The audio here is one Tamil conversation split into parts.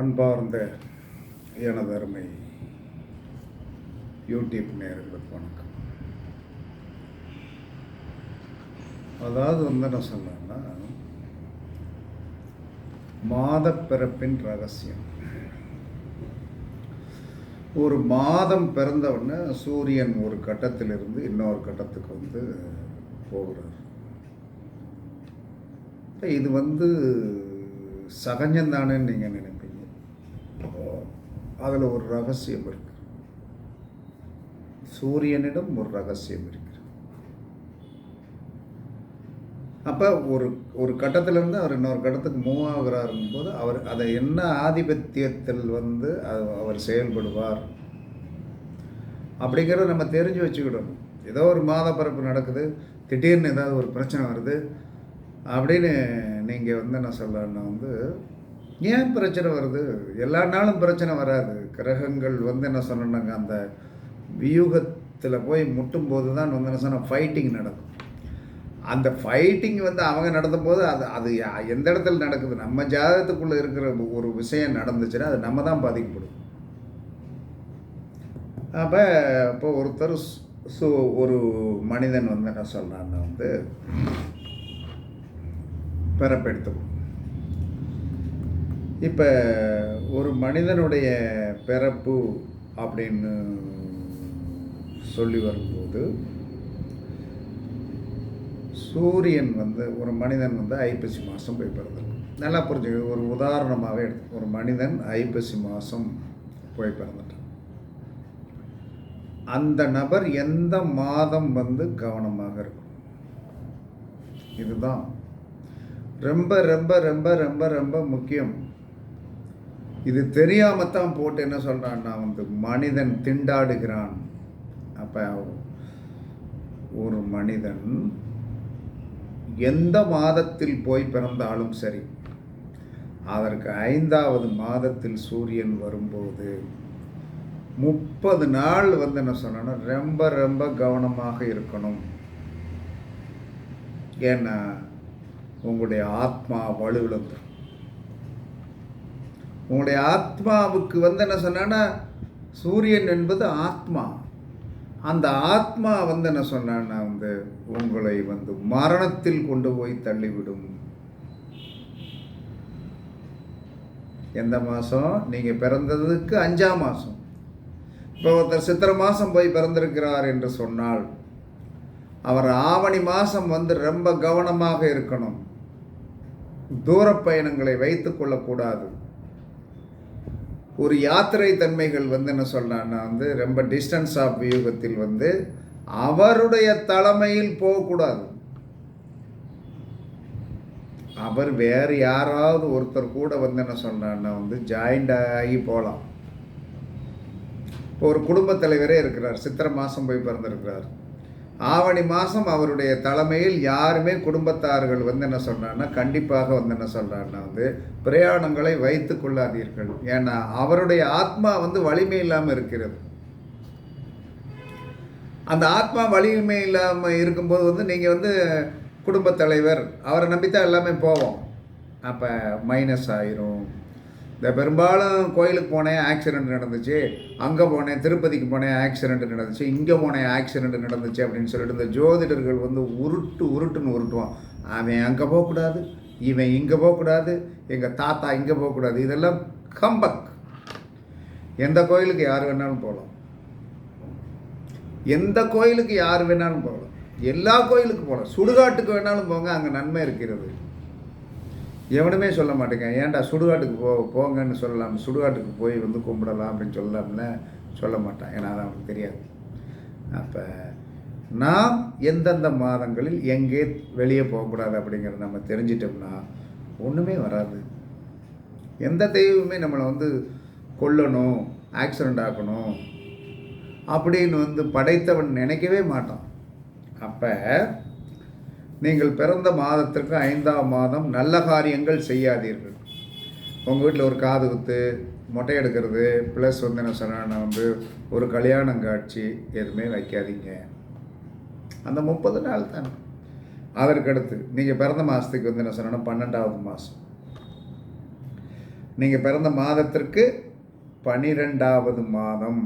அன்பார்ந்த எனது அருமை யூடியூப் நேர்களுக்கு வணக்கம். அதாவது வந்து என்ன சொன்னேன்னா மாத பிறப்பின் ரகசியம். ஒரு மாதம் பிறந்தவுடனே சூரியன் ஒரு கட்டத்திலிருந்து இன்னொரு கட்டத்துக்கு வந்து போகிறார். இது வந்து சகஜம்தானேன்னு நீங்கள் நினைக்கிறீங்க? அதில் ஒரு ரகசியம் இருக்கு. சூரியனிடம் ஒரு ரகசியம் இருக்கிறது அப்போ ஒரு ஒரு கட்டத்திலேருந்து அவர் இன்னொரு கட்டத்துக்கு மூவ் ஆகுறாருங்கும் போது அவர் அதை என்ன ஆதிபத்தியத்தில் வந்து அவர் செயல்படுவார்? அப்படிங்கிறத நம்ம தெரிஞ்சு வச்சுக்கிடணும். ஏதோ ஒரு மாத பிறப்பு நடக்குது திடீர்னு ஏதாவது ஒரு பிரச்சனை வருது அப்படின்னு நீங்கள் வந்து என்ன சொல்லணும்னா வந்து ஏன் பிரச்சனை வருது? எல்லா நாளும் பிரச்சனை வராது. கிரகங்கள் வந்து என்ன சொன்னாங்க அந்த வியூகத்தில் போய் முட்டும் போது தான் வந்து என்ன சொன்னால் ஃபைட்டிங் நடக்கும். அந்த ஃபைட்டிங் வந்து அவங்க நடத்தும்போது அது அது யா- எந்த இடத்துல நடக்குது? நம்ம ஜாதகத்துக்குள்ளே இருக்கிற ஒரு விஷயம் நடந்துச்சுன்னா அது நம்ம தான் பாதிக்கப்படும். அப்போ இப்போ ஒருத்தர் ஸோ ஒரு மனிதன் வந்து என்ன சொல்கிறான்னு வந்து பிறப்பெடுத்துக்கணும் இப்போ ஒரு மனிதனுடைய பிறப்பு அப்படின்னு சொல்லி வரும்போது சூரியன் வந்து ஒரு மனிதன் வந்து ஐப்பசி மாதம் போய் பிறந்திருக்கும் நல்லா புரிஞ்சுக்க ஒரு உதாரணமாகவே எடுத்து ஒரு மனிதன் ஐப்பசி மாதம் போய் பிறந்துட்டான். அந்த நபர் எந்த மாதம் வந்து கவனமாக இருக்கும்? இதுதான். ரொம்ப ரொம்ப ரொம்ப ரொம்ப ரொம்ப முக்கியம். இது தெரியாமத்தான் போட்டு என்ன சொல்கிறான்னா வந்து மனிதன் திண்டாடுகிறான். அப்போ ஒரு மனிதன் எந்த மாதத்தில் போய் பிறந்தாலும் சரி அதற்கு ஐந்தாவது மாதத்தில் சூரியன் வரும்போது முப்பது நாள் வந்து என்ன சொன்னா ரொம்ப ரொம்ப கவனமாக இருக்கணும். ஏன்னா உங்களுடைய ஆத்மா வலுவிழந்துடும் உங்களுடைய ஆத்மாவுக்கு வந்து என்ன சொன்னான்னா சூரியன் என்பது ஆத்மா. அந்த ஆத்மா வந்து என்ன சொன்னான்னா வந்து உங்களை வந்து மரணத்தில் கொண்டு போய் தள்ளிவிடும். எந்த மாதம் நீங்கள் பிறந்ததுக்கு அஞ்சாம் மாதம் இப்போ ஒருத்தர் சித்திரை மாதம் போய் பிறந்திருக்கிறார் என்று சொன்னால் அவர் ஆவணி மாதம் வந்து ரொம்ப கவனமாக இருக்கணும். தூர பயணங்களை வைத்து கொள்ளக்கூடாது. ஒரு யாத்திரை தன்மைகள் வந்து என்ன சொல்கிறான்னா வந்து ரொம்ப டிஸ்டன்ஸ் ஆஃப் வியூகத்தில் வந்து அவருடைய தலைமையில் போகக்கூடாது. அவர் வேறு யாராவது ஒருத்தர் கூட வந்து என்ன சொல்கிறான்னா வந்து ஜாயிண்ட் ஆகி போகலாம். இப்போ ஒரு குடும்பத் தலைவரே இருக்கிறார் சித்திரை மாதம் போய் பிறந்திருக்கிறார். ஆவணி மாதம் அவருடைய தலைமையில் யாருமே குடும்பத்தார்கள் வந்து என்ன சொல்றாங்கன்னா கண்டிப்பாக வந்து என்ன சொல்றாங்கன்னா வந்து பிரயாணங்களை வைத்து கொள்ளாதீர்கள். ஏன்னா அவருடைய ஆத்மா வந்து வலிமை இல்லாமல் இருக்கிறது. அந்த ஆத்மா வலிமை இல்லாமல் இருக்கும்போது வந்து நீங்கள் வந்து குடும்பத் தலைவர் அவரை நம்பித்தான் எல்லாமே போவோம். அப்போ மைனஸ் ஆயிரும். இந்த பெரும்பாலும் கோயிலுக்கு போனேன் ஆக்சிடெண்ட் நடந்துச்சு அங்கே போனேன் திருப்பதிக்கு போனேன் ஆக்சிடெண்ட் நடந்துச்சு இங்கே போனேன் ஆக்சிடெண்ட் நடந்துச்சு அப்படின்னு சொல்லிட்டு இந்த ஜோதிடர்கள் வந்து உருட்டு உருட்டுன்னு உருட்டுவான். அவன் அங்கே போகக்கூடாது இவன் இங்கே போகக்கூடாது எங்கள் தாத்தா இங்கே போகக்கூடாது இதெல்லாம் கம்பக். எந்த கோயிலுக்கு யார் வேணாலும் போகலாம். எந்த கோயிலுக்கு யார் வேணாலும் போகலாம். எல்லா கோயிலுக்கு போகலாம். சுடுகாட்டுக்கு வேணாலும் போங்க அங்கே நன்மை இருக்கிறது. எவனுமே சொல்ல மாட்டேங்க. ஏன்டா சுடுகாட்டுக்கு போ போங்கன்னு சொல்லலாம். சுடுகாட்டுக்கு போய் வந்து கும்பிடலாம் அப்படின்னு சொல்லலாம்ல. சொல்ல மாட்டான். ஏன்னா அது அவனுக்கு தெரியாது. அப்போ நாம் எந்தெந்த மாதங்களில் எங்கே வெளியே போகக்கூடாது அப்படிங்கிறத நம்ம தெரிஞ்சிட்டோம்னா ஒன்றுமே வராது. எந்த தெய்வமே நம்மளை வந்து கொல்லணும் ஆக்சிடெண்ட் ஆக்கணும் அப்படின்னு வந்து படைத்தவன் நினைக்கவே மாட்டான். அப்போ நீங்கள் பிறந்த மாதத்திற்கு ஐந்தாம் மாதம் நல்ல காரியங்கள் செய்யாதீர்கள். உங்கள் வீட்டில் ஒரு காது குத்து மொட்டை எடுக்கிறது ப்ளஸ் வந்து என்ன சொன்னா வந்து ஒரு கல்யாணம் காட்சி எதுவுமே வைக்காதீங்க. அந்த முப்பது நாள் தானே. அதற்கடுத்து நீங்கள் பிறந்த மாதத்துக்கு வந்து என்ன சொன்னா பன்னெண்டாவது மாதம் நீங்கள் பிறந்த மாதத்திற்கு பனிரெண்டாவது மாதம்.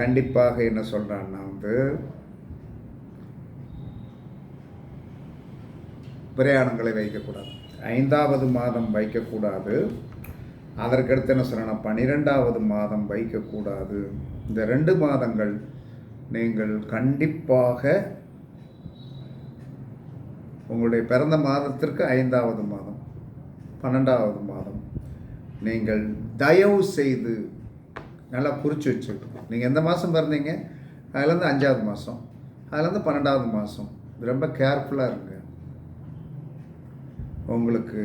கண்டிப்பாக என்ன சொல்கிறான்னா வந்து பிரயாணங்களை வைக்கக்கூடாது. ஐந்தாவது மாதம் வைக்கக்கூடாது. அதற்கடுத்து என்ன சொல்லணும் பன்னிரெண்டாவது மாதம் வைக்கக்கூடாது. இந்த ரெண்டு மாதங்கள் நீங்கள் கண்டிப்பாக உங்களுடைய பிறந்த மாதத்திற்கு ஐந்தாவது மாதம் பன்னெண்டாவது மாதம் நீங்கள் தயவு செய்து நல்லா குறித்து வச்சுக்கணும். நீங்கள் எந்த மாதம் பிறந்தீங்க? அதுலேருந்து அஞ்சாவது மாதம் அதுலேருந்து பன்னெண்டாவது மாதம் ரொம்ப கேர்ஃபுல்லாக இருங்க. உங்களுக்கு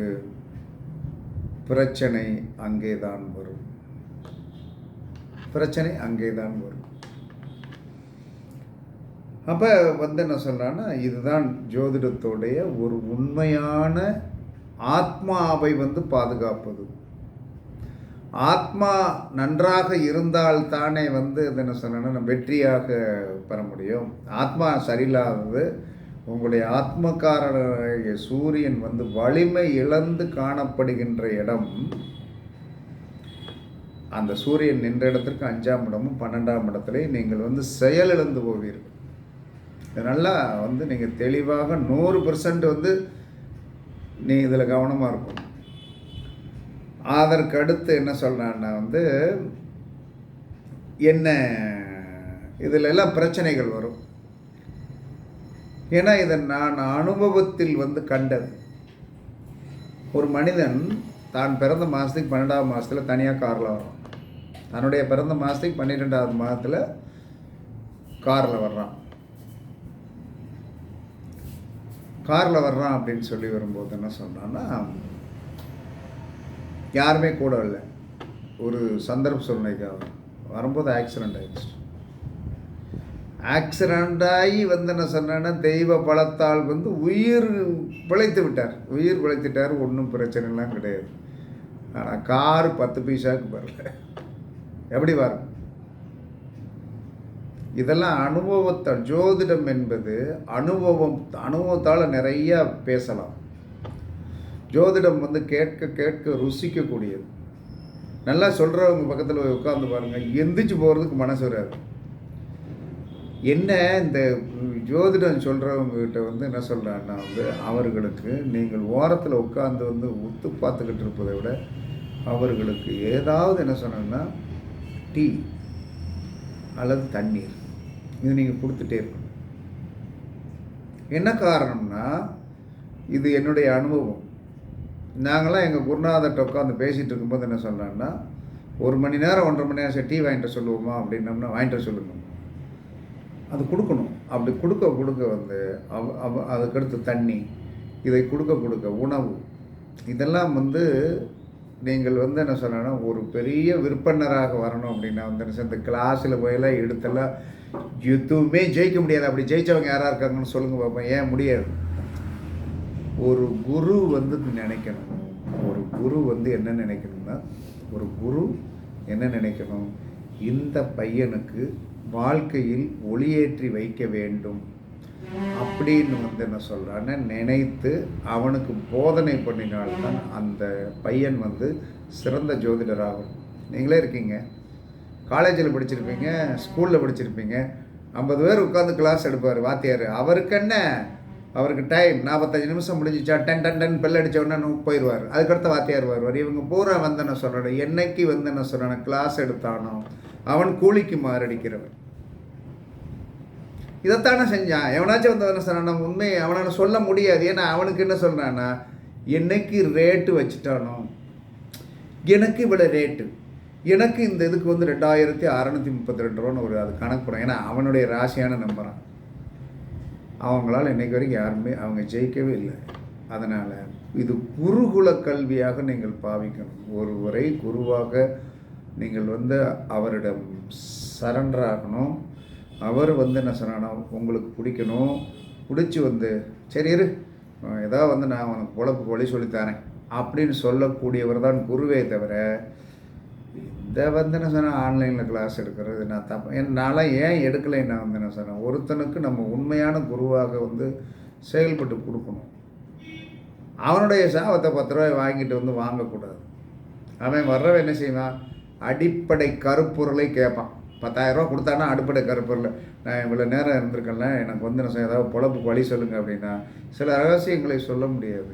பிரச்சனை அங்கே தான் வரும். பிரச்சனை அங்கே தான் வரும். அப்போ வந்து என்ன சொல்கிறான்னா இதுதான் ஜோதிடத்தோடைய ஒரு உண்மையான ஆத்மாவை வந்து பாதுகாப்பது. ஆத்மா நன்றாக இருந்தால் தானே வந்து அது என்ன சொன்னா வெற்றியாக பெற முடியும். ஆத்மா சரியில்லாதது உங்களுடைய ஆத்மக்காரனாகிய சூரியன் வந்து வலிமை இழந்து காணப்படுகின்ற இடம். அந்த சூரியன் நின்ற இடத்திற்கு அஞ்சாம் இடமும் பன்னெண்டாம் இடத்துல நீங்கள் வந்து செயல் இழந்து போவீர்கள். இதனால் வந்து நீங்கள் தெளிவாக நூறு பர்சன்ட் வந்து நீ இதில் கவனமாக இருக்கும் அதற்கு அடுத்து என்ன சொல்கிறான்னா வந்து என்ன இதில் எல்லாம் பிரச்சனைகள் வரும். ஏன்னா இதை நான் அனுபவத்தில் வந்து கண்டது. ஒரு மனிதன் தான் பிறந்த மாதத்துக்கு பன்னெண்டாவது மாதத்தில் தனியாக காரில் வரான் தன்னுடைய பிறந்த மாதத்துக்கு பன்னிரெண்டாவது மாதத்தில் காரில் வர்றான். காரில் வர்றான் அப்படின்னு சொல்லி வரும்போது என்ன சொன்னான்னா யாருமே கூட இல்லை. ஒரு சந்தர்ப்ப சூழ்நிலைக்காக வரும்போது ஆக்சிடெண்ட் ஆகிடுச்சு ஆக்சிடெண்ட்டாகி வந்து என்ன சொன்னேன்னா தெய்வ பலத்தால் வந்து உயிர் பிழைத்து விட்டார். உயிர் பிழைத்துட்டார் ஒன்றும் பிரச்சனைலாம் கிடையாது. ஆனால் கார் பத்து பைசாவுக்கு வரல. எப்படி வரும்? இதெல்லாம் அனுபவத்தை ஜோதிடம் என்பது அனுபவம் அனுபவத்தால் நிறையா பேசலாம். ஜோதிடம் வந்து கேட்க கேட்க ருசிக்கக்கூடியது. நல்லா சொல்கிறவங்க பக்கத்தில் போய் உட்காந்து பாருங்கள் எந்திரிச்சு போகிறதுக்கு மனசு வராது. என்ன இந்த ஜோதிடம் சொல்கிறவங்ககிட்ட வந்து என்ன சொல்கிறான்னா வந்து அவர்களுக்கு நீங்கள் ஓரத்தில் உட்காந்து வந்து உத்து பார்த்துக்கிட்டு இருப்பதை விட அவர்களுக்கு ஏதாவது என்ன சொன்னோன்னா டீ அல்லது தண்ணீர். இது நீங்கள் கொடுத்துட்டே இருக்கணும். என்ன காரணம்னா இது என்னுடைய அனுபவம். நாங்களாம் எங்கள் குருநாதர்கிட்ட உட்காந்து பேசிகிட்டு இருக்கும்போது என்ன சொல்கிறேன்னா ஒரு மணி நேரம் ஒன்றரை மணி நேரம் டீ வாங்கிட்டு சொல்லுவோமா? அப்படின்னோம்னா வாங்கிட்டு சொல்லுங்க. அது கொடுக்கணும். அப்படி கொடுக்க கொடுக்க வந்து அவ அவ அதுக்கடுத்து தண்ணி இதை கொடுக்க கொடுக்க உணவு. இதெல்லாம் வந்து நீங்கள் வந்து என்ன சொன்னா ஒரு பெரிய விற்பனராக வரணும் அப்படின்னா வந்து என்ன இந்த கிளாஸில் போயெல்லாம் எடுத்தெல்லாம் எதுவுமே ஜெயிக்க முடியாது. அப்படி ஜெயித்தவங்க யாராக இருக்காங்கன்னு சொல்லுங்கள் பார்ப்போம் ஏன் முடியாது? ஒரு குரு வந்து நினைக்கணும். ஒரு குரு வந்து என்ன நினைக்கணும்னா ஒரு குரு என்ன நினைக்கணும்? இந்த பையனுக்கு வாழ்க்கையில் ஒளியேற்றி வைக்க வேண்டும். அப்படின்னு வந்து என்ன சொல்கிறான்னு நினைத்து அவனுக்கு போதனை பண்ணினால்தான் அந்த பையன் வந்து சிறந்த ஜோதிடராகும். நீங்களே இருக்கீங்க. காலேஜில் படிச்சிருப்பீங்க ஸ்கூலில் படிச்சிருப்பீங்க. ஐம்பது பேர் உட்காந்து கிளாஸ் எடுப்பார் வாத்தியார். அவருக்கு என்ன? அவருக்கு டைம் நாற்பத்தஞ்சு நிமிஷம் முடிஞ்சிச்சா டென் டன் டன் பெல் அடித்த உடனே போயிடுவார் அதுக்கடுத்த வாத்தியார் வருவார். இவங்க பூரா வந்து என்ன சொல்கிறேன் என்னைக்கு வந்து என்ன சொல்கிறேன் கிளாஸ் எடுத்தானோ? அவன் கூலிக்கு மாரடிக்கிறவன். இதைத்தானே செஞ்சான். எவனாச்சும் வந்து என்ன சொன்னான் உண்மையை அவனால் சொல்ல முடியாது. ஏன்னா அவனுக்கு என்ன சொல்கிறான்னா என்னைக்கு ரேட்டு வச்சுட்டானோ எனக்கு இவ்வளோ ரேட்டு எனக்கு இந்த இதுக்கு வந்து ரெண்டாயிரத்தி அறநூற்றி முப்பத்தி ரெண்டு ரூபான்னு ஒரு அது கணக்கு ஏன்னா அவனுடைய ராசியான நம்புறான் அவங்களால் இன்றைக்கு வரைக்கும் யாருமே அவங்க ஜெயிக்கவே இல்லை. அதனால் இது குருகுல கல்வியாக நீங்கள் பாவிக்கணும். ஒருவரை குருவாக நீங்கள் வந்து அவரிடம் சரண்டராகணும். அவர் வந்து என்ன சொன்னா உங்களுக்கு பிடிக்கணும். பிடிச்சி வந்து சரி இரு. ஏதாவது வந்து நான் உனக்கு குழப்ப வழி சொல்லித்தரேன் அப்படின்னு சொல்லக்கூடியவர் தான் குருவே தவிர இந்த வந்து என்ன சொன்னால் ஆன்லைனில் கிளாஸ் எடுக்கிறது நான் தப்பு என்னால் ஏன் எடுக்கலை? நான் வந்து என்ன சொன்னேன் ஒருத்தனுக்கு நம்ம உண்மையான குருவாக வந்து செயல்பட்டு கொடுக்கணும். அவனுடைய சாபத்தை பத்து ரூபாய் வாங்கிட்டு வந்து வாங்கக்கூடாது. அவன் வர்றவன் என்ன செய்வான்? அடிப்படை கருப்பொருளை கேட்பான். பத்தாயிரரூவா கொடுத்தானா அடிப்படை கருப்பொருள். நான் இவ்வளோ நேரம் இருந்திருக்கேன்ல எனக்கு வந்து நான் ஏதாவது பொழப்புக்கு வழி சொல்லுங்கள் அப்படின்னா சில ரகசியங்களை சொல்ல முடியாது.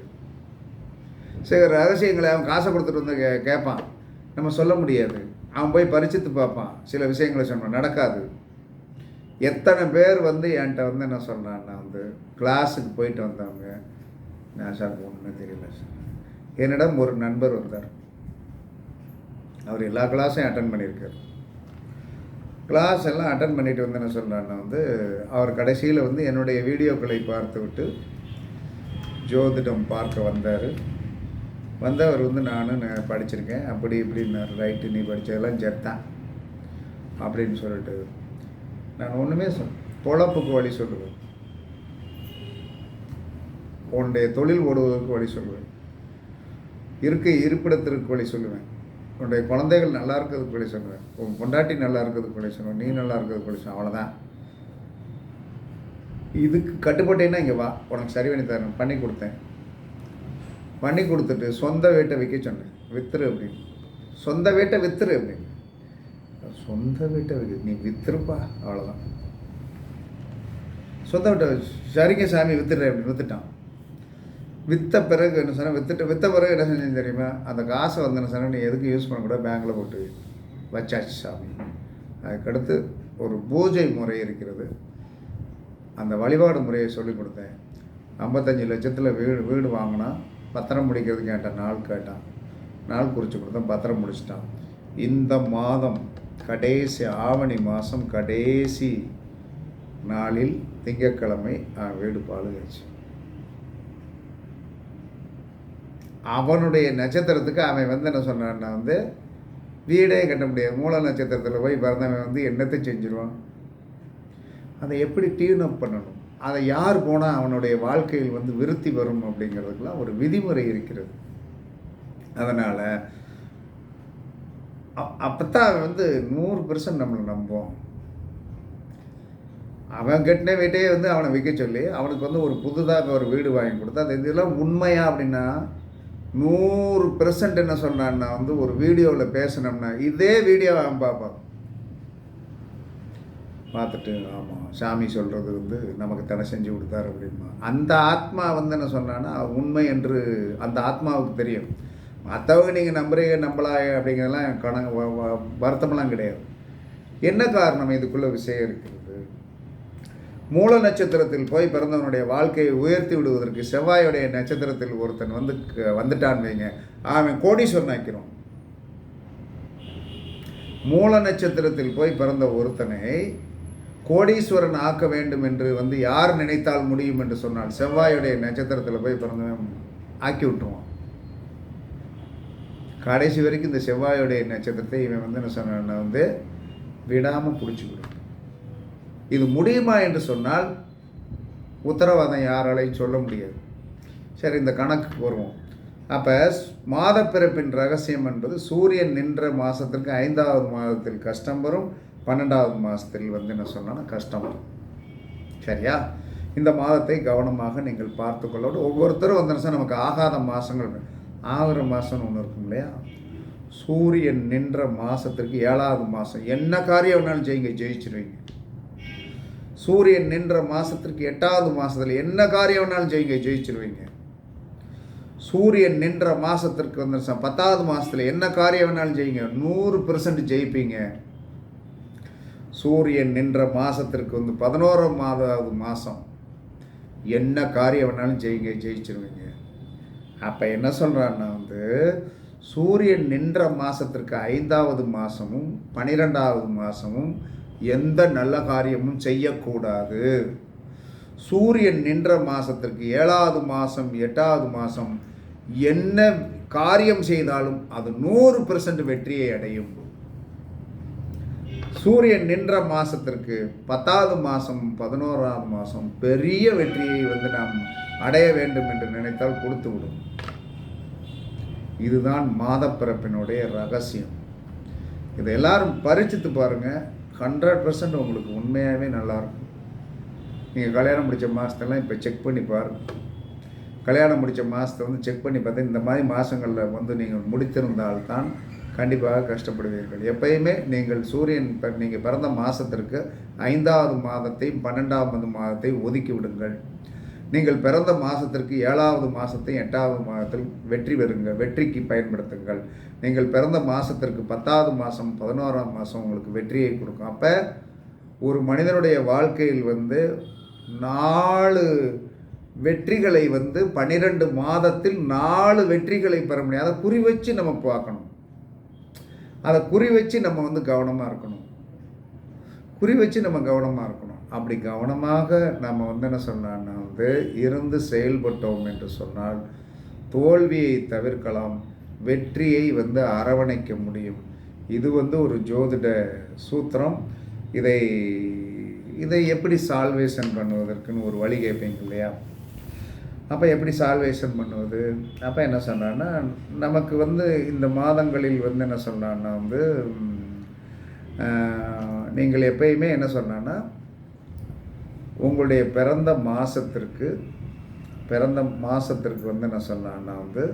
சில ரகசியங்களை அவன் காசை கொடுத்துட்டு வந்து கே கேட்பான். நம்ம சொல்ல முடியாது. அவன் போய் பரிச்சித்து பார்ப்பான். சில விஷயங்களை சொன்னான் நடக்காது. எத்தனை பேர் வந்து என்கிட்ட வந்து என்ன சொல்கிறான்னா வந்து கிளாஸுக்கு போயிட்டு வந்தவங்க. நான் சார் ஒன்றுமே தெரியல சார். என்னிடம் ஒரு நண்பர் வந்தார். அவர் எல்லா கிளாஸையும் அட்டன் பண்ணியிருக்கார். கிளாஸ் எல்லாம் அட்டன் பண்ணிட்டு வந்து என்ன சொல்கிறாருன்னா வந்து அவர் கடைசியில் வந்து என்னுடைய வீடியோக்களை பார்த்து விட்டு ஜோதிடம் பார்க்க வந்தார். வந்தவர் வந்து நானும் நான் படிச்சிருக்கேன். அப்படி இப்படின்னார். ரைட்டு நீ படித்ததெல்லாம் செத்தான் அப்படின்னு சொல்லிட்டு. நான் ஒன்றுமே சொல் பொழப்புக்கு வழி சொல்லுவேன். உன்னுடைய தொழில் ஓடுவதற்கு வழி சொல்லுவேன். இருக்க இருப்பிடத்திற்கு வழி சொல்லுவேன். உன்னுடைய குழந்தைகள் நல்லா இருக்கிறதுக்கு வழி சொல்லுவேன் உன் பொண்டாட்டி நல்லா இருக்கிறதுக்கு வழி சொல்லுவேன் நீ நல்லா இருக்கிறதுக்கு வழி சொல்லுவேன் அவ்வளோதான் இதுக்கு கட்டுப்பட்டேன்னா இங்கே வா. உனக்கு சரி பண்ணி தரேன். பண்ணி கொடுத்தேன். பண்ணி கொடுத்துட்டு சொந்த வீட்டை விற்க சொன்னேன். வித்துரு அப்படின்னு. சொந்த வீட்டை வித்துரு அப்படின்னு. சொந்த வீட்டை விற்க நீ வித்துருப்பா. அவ்வளோதான் சொந்த வீட்டை சரிங்க சாமி வித்துடுறேன் அப்படின்னு வித்துட்டான். விற்ற பிறகு என்ன சொன்னால் வித்துட்டு விற்ற பிறகு என்ன செஞ்சேன் தெரியுமா? அந்த காசை வந்து என்ன சொன்னால் நீ எதுக்கு யூஸ் பண்ணக்கூடாது பேங்க்கில் போட்டு வச்சாச்சு சாமி. அதுக்கடுத்து ஒரு பூஜை முறை இருக்கிறது. அந்த வழிபாடு முறையை சொல்லிக் கொடுத்தேன். ஐம்பத்தஞ்சு லட்சத்தில் வீடு வீடு வாங்கினா பத்திரம் முடிக்கிறதுக்கு கேட்டான் நாள் கேட்டான். நாள் குறித்து கொடுத்தேன் பத்திரம் முடிச்சிட்டான். இந்த மாதம் கடைசி ஆவணி மாதம் கடைசி நாளில் திங்கட்கிழமை வீடு பாலுகாச்சு அவனுடைய நட்சத்திரத்துக்கு அவன் வந்து என்ன சொன்னான்னா வந்து வீடே கட்ட முடியாது. மூல நட்சத்திரத்தில் போய் பிறந்தவன் வந்து என்னத்தை செஞ்சிருவான்? அதை எப்படி டியூன் அப் பண்ணணும்? அதை யார் போனால் அவனுடைய வாழ்க்கையில் வந்து விருத்தி வரும் அப்படிங்கிறதுக்கெல்லாம் ஒரு விதிமுறை இருக்கிறது. அதனால் அப்போத்தான் வந்து நூறு பெர்சன்ட் நம்மளை நம்புவோம் அவன் கட்டின வீட்டையே வந்து அவனை விற்க சொல்லி அவனுக்கு வந்து ஒரு புதுதாக ஒரு வீடு வாங்கி கொடுத்தா அது இதெல்லாம் உண்மையா அப்படின்னா நூறு பெர்சன்ட் என்ன சொன்னான்னா வந்து ஒரு வீடியோவில் பேசினோம்னா இதே வீடியோவை அவன் பார்ப்பான். பார்த்துட்டு ஆமாம் சாமி சொல்கிறது வந்து நமக்கு தடை செஞ்சு கொடுத்தாரு அப்படிமா. அந்த ஆத்மா வந்து என்ன சொன்னான்னா உண்மை என்று அந்த ஆத்மாவுக்கு தெரியும். மற்றவங்க நீங்கள் நம்புறீங்க நம்பலா அப்படிங்கிறதெல்லாம் கண வருத்தமெல்லாம் கிடையாது. என்ன காரணம் இதுக்குள்ளே விஷயம் இருக்குது மூல நட்சத்திரத்தில் போய் பிறந்தவனுடைய வாழ்க்கையை உயர்த்தி விடுவதற்கு செவ்வாயுடைய நட்சத்திரத்தில் ஒருத்தன் வந்து வந்துட்டான் வைங்க. அவன் கோடீஸ்வரன் ஆக்கிறோம். மூல நட்சத்திரத்தில் போய் பிறந்த ஒருத்தனை கோடீஸ்வரன் ஆக்க வேண்டும் என்று வந்து யார் நினைத்தால் முடியும் என்று சொன்னால் செவ்வாயுடைய நட்சத்திரத்தில் போய் பிறந்தவன் ஆக்கி விட்டுருவான். கடைசி வரைக்கும் இந்த செவ்வாயுடைய நட்சத்திரத்தை இவன் வந்து என்ன சொன்ன வந்து விடாமல் பிடிச்சிக்கிடும் இது முடியுமா என்று சொன்னால் உத்தரவாதம் யாராலையும் சொல்ல முடியாது. சரி இந்த கணக்குக்கு வருவோம். அப்போ மாதப்பிறப்பின் ரகசியம் என்பது சூரியன் நின்ற மாதத்திற்கு ஐந்தாவது மாதத்தில் கஷ்டம் வரும் பன்னெண்டாவது மாதத்தில் வந்து என்ன சொன்னால் கஷ்டம் வரும். சரியா? இந்த மாதத்தை கவனமாக நீங்கள் பார்த்துக்கொள்ளோடு ஒவ்வொருத்தரும் வந்து நமக்கு ஆகாத மாதங்கள் ஆகிற மாதம்னு ஒன்று இருக்கும் இல்லையா? சூரியன் நின்ற மாதத்திற்கு ஏழாவது மாதம் என்ன காரியம் வேணாலும் செய்யுங்க ஜெயிச்சிருவீங்க. சூரியன் நின்ற மாதத்திற்கு எட்டாவது மாதத்தில் என்ன காரியம் வேணாலும் செய்யுங்க ஜெயிச்சிருவீங்க. சூரியன் நின்ற மாதத்திற்கு வந்து பத்தாவது மாதத்தில் என்ன காரியம் வேணாலும் செய்யுங்க நூறு பெர்சன்ட் ஜெயிப்பீங்க. சூரியன் நின்ற மாதத்திற்கு வந்து பதினோராம் மாதாவது மாதம் என்ன காரியம் வேணாலும் செய்யுங்க ஜெயிச்சிருவீங்க. அப்போ என்ன சொல்கிறான்னா வந்து சூரியன் நின்ற மாதத்திற்கு ஐந்தாவது மாதமும் பனிரெண்டாவது மாதமும் எந்த நல்ல காரியமும் செய்யக்கூடாது. சூரியன் நின்ற மாதத்திற்கு ஏழாவது மாதம் எட்டாவது மாதம் என்ன காரியம் செய்தாலும் அது நூறு பெர்சன்ட் வெற்றியை அடையும். சூரியன் நின்ற மாதத்திற்கு பத்தாவது மாதம் பதினோராவது மாதம் பெரிய வெற்றியை வந்து நாம் அடைய வேண்டும் என்று நினைத்தால் கொடுத்து விடும் இதுதான் மாதப்பிறப்பினுடைய ரகசியம். இதை எல்லாரும் பரிச்சித்து பாருங்கள் ஹண்ட்ரட் பர்சன்ட் உங்களுக்கு உண்மையாகவே நல்லாயிருக்கும். நீங்கள் கல்யாணம் முடித்த மாதத்தெல்லாம் இப்போ செக் பண்ணி பாருங்கள் கல்யாணம் முடித்த மாதத்தை வந்து செக் பண்ணி பார்த்தா இந்த மாதிரி மாதங்களில் வந்து நீங்கள் முடித்திருந்தால்தான் கண்டிப்பாக கஷ்டப்படுவீர்கள். எப்பயுமே நீங்கள் சூரியன் ப- நீங்கள் பிறந்த மாதத்திற்கு ஐந்தாவது மாதத்தை பன்னெண்டாவது மாதத்தை ஒதுக்கி விடுங்கள். நீங்கள் பிறந்த மாதத்திற்கு ஏழாவது மாதத்தை எட்டாவது மாதத்தில் வெற்றி பெறுங்க வெற்றிக்கு பயன்படுத்துங்கள். நீங்கள் பிறந்த மாதத்திற்கு பத்தாவது மாதம் பதினோராம் மாதம் உங்களுக்கு வெற்றியை கொடுக்கும். அப்போ ஒரு மனிதனுடைய வாழ்க்கையில் வந்து நாலு வெற்றிகளை வந்து பன்னிரெண்டு மாதத்தில் நாலு வெற்றிகளை பெற முடியும் அதை குறி வச்சு நம்ம பார்க்கணும். அதை குறி வச்சு நம்ம வந்து கவனமாக இருக்கணும். குறி வச்சு நம்ம கவனமாக இருக்கணும். அப்படி கவனமாக நம்ம வந்து என்ன சொன்னோம்னா வந்து இருந்து செயல்பட்டோம் என்று சொன்னால் தோல்வியை தவிர்க்கலாம் வெற்றியை வந்து அரவணைக்க முடியும். இது வந்து ஒரு ஜோதிட சூத்திரம். இதை இதை எப்படி சால்வேஷன் பண்ணுவதற்குன்னு ஒரு வழி கேட்பீங்க இல்லையா? அப்போ எப்படி சால்வேஷன் பண்ணுவது? அப்போ என்ன சொன்னான்னா நமக்கு வந்து இந்த மாதங்களில் வந்து என்ன சொன்னான்னா வந்து நீங்கள் எப்பயுமே என்ன சொன்னான்னா உங்களுடைய பிறந்த மாதத்திற்கு பிறந்த மாதத்திற்கு வந்து என்ன சொன்னான்னா வந்து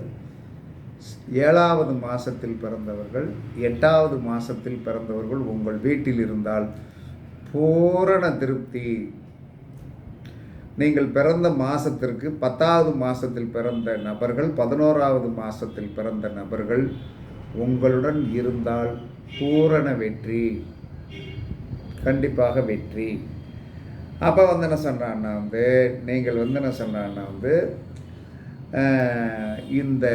ஏழாவது மாதத்தில் பிறந்தவர்கள் எட்டாவது மாதத்தில் பிறந்தவர்கள் உங்கள் வீட்டில் இருந்தால் பூரண திருப்தி. நீங்கள் பிறந்த மாதத்திற்கு பத்தாவது மாதத்தில் பிறந்த நபர்கள் பதினோராவது மாதத்தில் பிறந்த நபர்கள் உங்களுடன் இருந்தால் பூரண வெற்றி. கண்டிப்பாக வெற்றி. அப்போ வந்து என்ன சொன்னான்னா வந்து நீங்கள் வந்து என்ன சொன்னான்னா வந்து இந்த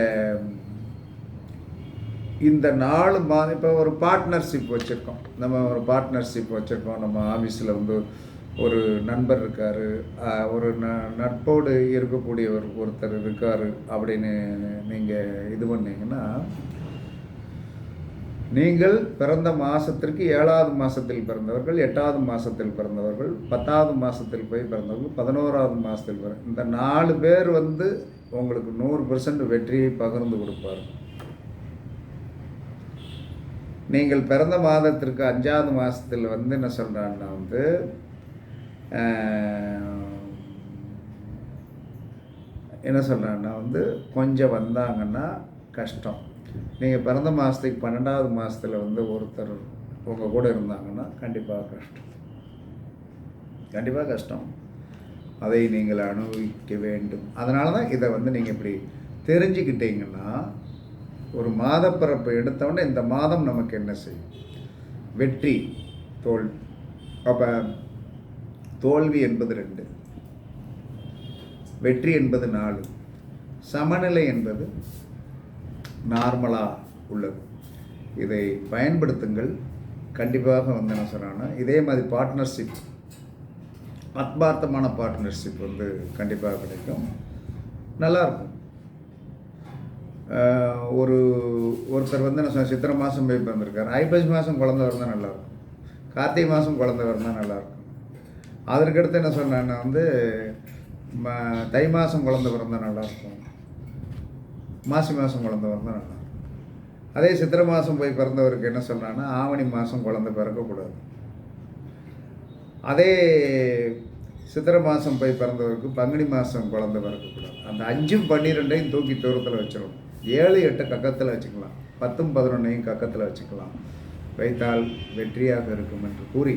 இந்த நாலு மாதம் இப்போ ஒரு பார்ட்னர்ஷிப் வச்சுருக்கோம். நம்ம ஒரு பார்ட்னர்ஷிப் வச்சுருக்கோம். நம்ம ஆஃபீஸில் வந்து ஒரு நண்பர் இருக்கார். ஒரு ந நட்போடு இருக்கக்கூடிய ஒரு ஒருத்தர் இருக்கார் அப்படின்னு நீங்கள் இது பண்ணிங்கன்னா நீங்கள் பிறந்த மாதத்திற்கு ஏழாவது மாதத்தில் பிறந்தவர்கள் எட்டாவது மாதத்தில் பிறந்தவர்கள் பத்தாவது மாதத்தில் போய் பிறந்தவர்கள் பதினோராவது மாதத்தில் பிற இந்த நாலு பேர் வந்து உங்களுக்கு நூறு பெர்சன்ட் வெற்றியை பகிர்ந்து கொடுப்பார். நீங்கள் பிறந்த மாதத்திற்கு அஞ்சாவது மாதத்தில் வந்து என்ன சொல்கிறான்னா வந்து என்ன சொல்கிறான்னா வந்து கொஞ்சம் வந்தாங்கன்னா கஷ்டம். நீங்கள் பிறந்த மாதத்துக்கு பன்னெண்டாவது மாதத்தில் வந்து ஒருத்தர் உங்கள் கூட இருந்தாங்கன்னா கண்டிப்பாக கஷ்டம். கண்டிப்பாக கஷ்டம். அதை நீங்கள் அனுபவிக்க வேண்டும். அதனால தான் இதை வந்து நீங்கள் இப்படி தெரிஞ்சுக்கிட்டீங்கன்னா ஒரு மாதப்பிறப்பு எடுத்தோடனே இந்த மாதம் நமக்கு என்ன செய்யும்? வெற்றி தோல் அப்போ தோல்வி என்பது ரெண்டு. வெற்றி என்பது நாலு. சமநிலை என்பது நார்மலாக உள்ளது இதை பயன்படுத்துங்கள். கண்டிப்பாக வந்து என்ன சொல்கிறாங்கன்னா இதே மாதிரி பார்ட்னர்ஷிப் ஆத்மார்த்தமான பார்ட்னர்ஷிப் வந்து கண்டிப்பாக கிடைக்கும். நல்லாயிருக்கும். ஒரு ஒருத்தர் வந்து என்ன சித்திரை மாதம் போய் பிறந்திருக்கார். ஐப்பசி மாதம் குழந்தை இருந்தால் நல்லாயிருக்கும். கார்த்திகை மாதம் குழந்தை இருந்தால் நல்லாயிருக்கும். அதற்கடுத்து என்ன சொன்னேன்னா வந்து ம- தை மாதம் குழந்தை பிறந்தால் நல்லாயிருக்கும். மாசி மாதம் குழந்தை பிறந்தால் நல்லா அதே சித்திரை மாதம் போய் பிறந்தவருக்கு என்ன சொல்கிறான்னா ஆவணி மாதம் குழந்தை பிறக்கக்கூடாது. அதே சித்திரை மாதம் போய் பிறந்தவருக்கு பங்குனி மாதம் குழந்தை பிறக்கக்கூடாது. அந்த அஞ்சும் பன்னிரெண்டையும் தூக்கி தூரத்தில் வச்சிடணும் ஏழு எட்டு கக்கத்தில் வச்சுக்கலாம். பத்தும் பதினொன்றையும் கக்கத்தில் வச்சுக்கலாம். வைத்தால் வெற்றியாக இருக்கும் என்று கூறி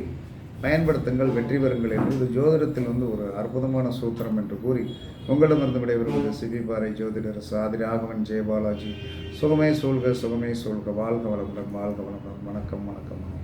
பயன்படுத்துங்கள் வெற்றி பெறுங்கள் என்று ஜோதிடத்தில் வந்து ஒரு அற்புதமான சூத்திரம் என்று கூறி உங்களிடமிருந்து விடைபெறுவது சிபிபாறை ஜோதிடர் சாதி ராகவன் ஜெயபாலாஜி. சுகமே சூழ்க சுகமே சூழ்க. வாழ்க வளமுடன் வாழ்க வளமுடன். வணக்கம் வணக்கம் வணக்கம்.